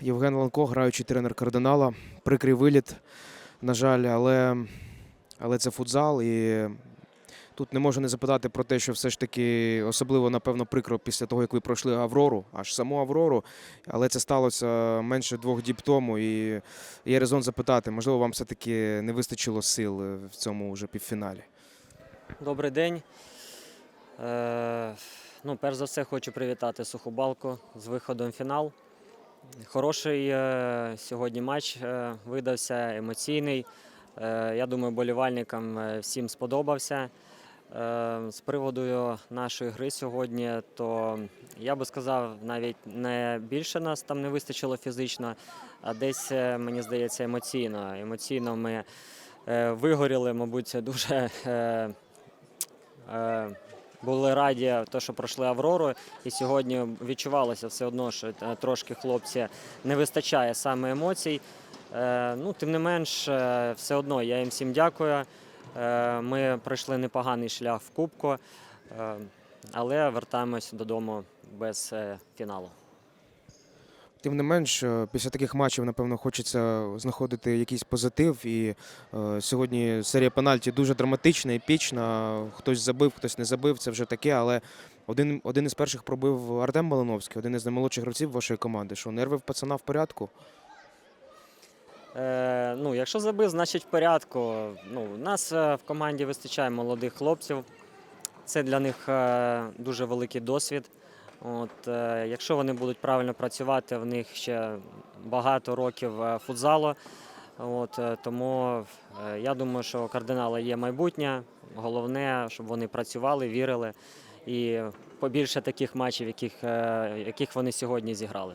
Євген Ланко, граючий тренер кардинала. Прикрий виліт, на жаль, але, але це футзал. І тут не можу не запитати про те, що все ж таки особливо, напевно, прикро після того, як ви пройшли Аврору, аж саму Аврору. Але це сталося менше двох діб тому. І є резон запитати, можливо, вам все-таки не вистачило сил в цьому вже півфіналі. Добрий день. Е, ну, перш за все, хочу привітати Сухобалку з виходом в фінал. Хороший е, сьогодні матч е, видався, емоційний. Е, я думаю, болівальникам е, всім сподобався. Е, з приводу нашої гри сьогодні, то я би сказав, навіть не більше нас там не вистачило фізично, а десь, е, мені здається, емоційно. Емоційно ми е, вигоріли, мабуть, дуже. Були раді, те, що пройшли Аврору, і сьогодні відчувалося все одно, що трошки хлопці не вистачає саме емоцій. Ну, тим не менш, все одно я їм всім дякую. Е, Ми пройшли непоганий шлях в Кубку, е, але вертаємось додому без е, фіналу. Тим не менш, після таких матчів, напевно, хочеться знаходити якийсь позитив. І е, сьогодні серія пенальті дуже драматична, епічна. Хтось забив, хтось не забив. Це вже таке. Але один, один із перших пробив Артем Малиновський, один із наймолодших гравців вашої команди. Що нерви в пацана в порядку? Е, ну, якщо забив, значить в порядку. Ну, у нас е, в команді вистачає молодих хлопців. Це для них е, дуже великий досвід. От, якщо вони будуть правильно працювати, в них ще багато років футзалу. От, тому я думаю, що у кардинала є майбутнє. Головне, щоб вони працювали, вірили. І побільше таких матчів, яких, яких вони сьогодні зіграли.